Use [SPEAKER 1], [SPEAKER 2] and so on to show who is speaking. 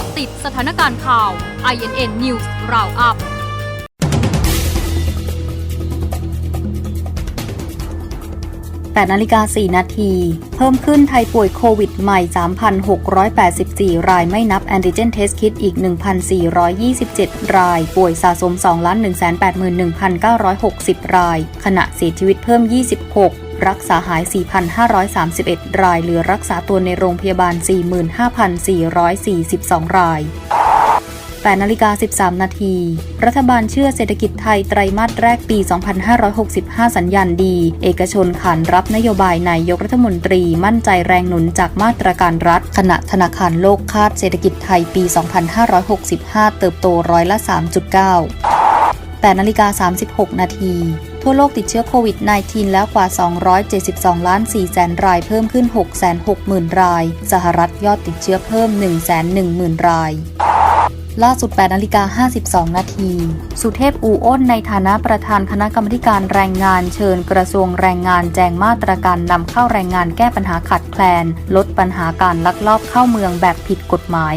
[SPEAKER 1] าะติดสถานการณ์ข่าว INN News Roundup
[SPEAKER 2] 8นาฬิกา 4 นาที เพิ่มขึ้นไทยป่วยโควิดใหม่ 3,684 รายไม่นับแอนติเจนเทสคิดอีก 1,427 ราย ป่วยสะสม 2,181,960 ราย ขณะเสียชีวิตเพิ่ม 26 รักษาหาย 4,531 ราย เหลือรักษาตัวในโรงพยาบาล 45,442 ราย8นาฬิกา 13 นาที รัฐบาลเชื่อเศรษฐกิจไทยไตรมาสแรกปี 2565 สัญญาณดี เอกชนขานรับนโยบายนายกรัฐมนตรีมั่นใจแรงหนุนจากมาตรการรัฐ ขณะธนาคารโลกคาดเศรษฐกิจไทยปี 2565 เติบโตร้อยละ 3.9 8นาฬิกา 36 นาที ทั่วโลกติดเชื้อโควิด -19 แล้วกว่า 272 ล้าน4แสนราย เพิ่มขึ้น 660,000 ราย สหรัฐยอดติดเชื้อเพิ่ม 110,000 รายล่าสุด8นาฬิกา52 นาที สุเทพอูอ้นในฐานะประธานคณะกรรมการแรงงานเชิญกระทรวงแรงงานแจงมาตรการนำเข้าแรงงานแก้ปัญหาขาดแคลน ลดปัญหาการลักลอบเข้าเมืองแบบผิดกฎหมาย